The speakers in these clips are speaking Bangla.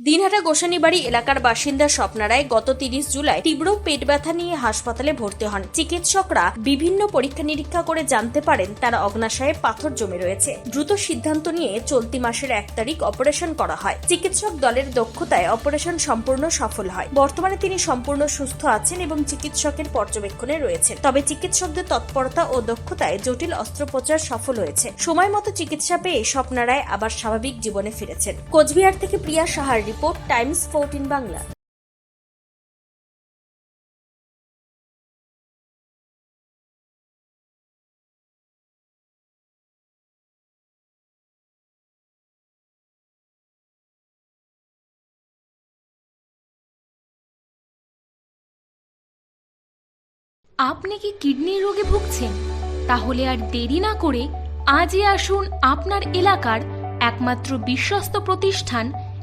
দিনহাটা গোসানিবাড়ি এলাকার বাসিন্দা স্বপ্নারায় গত তিরিশ জুলাই তীব্র পেট ব্যথা নিয়ে হাসপাতালে ভর্তি হন। চিকিৎসকরা বিভিন্ন পরীক্ষা নিরীক্ষা করে জানতে পারেন তার অগ্নাশয়ে পাথর জমে রয়েছে। দ্রুত সিদ্ধান্ত নিয়ে চলতি মাসের এক তারিখ অপারেশন করা হয়। চিকিৎসক দলের দক্ষতায় অপারেশন সম্পূর্ণ সফল হয়। বর্তমানে তিনি সম্পূর্ণ সুস্থ আছেন এবং চিকিৎসকের পর্যবেক্ষণে রয়েছেন। তবে চিকিৎসকদের তৎপরতা ও দক্ষতায় জটিল অস্ত্রোপচার সফল হয়েছে। সময় মতো চিকিৎসা পেয়ে স্বপ্নারায় আবার স্বাভাবিক জীবনে ফিরেছেন। কোচবিহার থেকে প্রিয়া সাহার রিপোর্ট টাইমস ফোরটিন বাংলা। আপনি কি কিডনির রোগে ভুগছেন? তাহলে আর দেরি না করে আজই আসুন আপনার এলাকার একমাত্র বিশ্বস্ত প্রতিষ্ঠান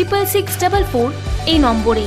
triple six double four এই নম্বরে।